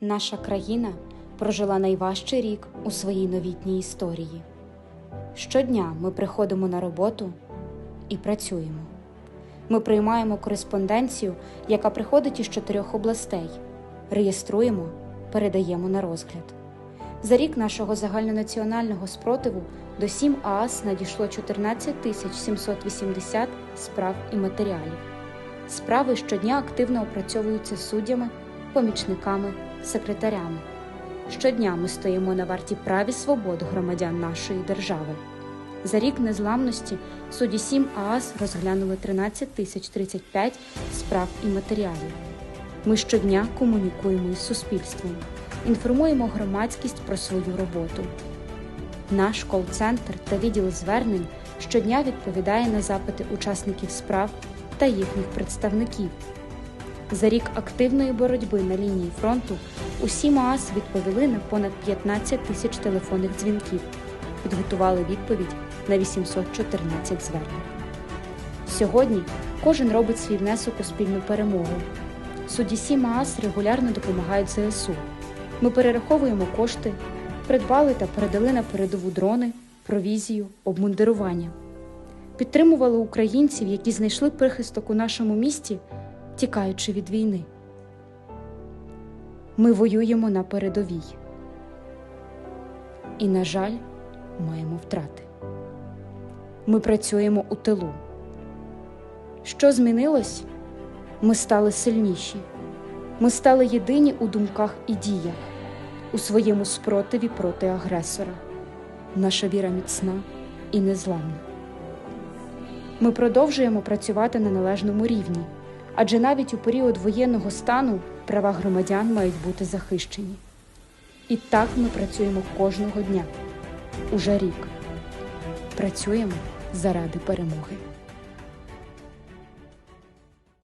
Наша країна прожила найважчий рік у своїй новітній історії. Щодня ми приходимо на роботу і працюємо. Ми приймаємо кореспонденцію, яка приходить із чотирьох областей, реєструємо, передаємо на розгляд. За рік нашого загальнонаціонального спротиву до 7 ААС надійшло 14 тисяч 780 справ і матеріалів. Справи щодня активно опрацьовуються суддями, помічниками, секретарями. Щодня ми стоїмо на варті прав і свобод громадян нашої держави. За рік незламності судді 7 ААС розглянули 13 тисяч 35 справ і матеріалів. Ми щодня комунікуємо із суспільством, інформуємо громадськість про свою роботу. Наш кол-центр та відділ звернень щодня відповідає на запити учасників справ та їхніх представників. За рік активної боротьби на лінії фронту усі МААС відповіли на понад 15 тисяч телефонних дзвінків, підготували відповідь на 814 звернень. Сьогодні кожен робить свій внесок у спільну перемогу. Судді сі МААС регулярно допомагають ЗСУ. Ми перераховуємо кошти, придбали та передали на передову дрони, провізію, обмундирування. Підтримували українців, які знайшли прихисток у нашому місті, тікаючи від війни. Ми воюємо на передовій. І, на жаль, маємо втрати. Ми працюємо у тилу. Що змінилось? Ми стали сильніші. Ми стали єдині у думках і діях, у своєму спротиві проти агресора. Наша віра міцна і незламна. Ми продовжуємо працювати на належному рівні, адже навіть у період воєнного стану права громадян мають бути захищені. І так ми працюємо кожного дня, уже рік. Працюємо заради перемоги.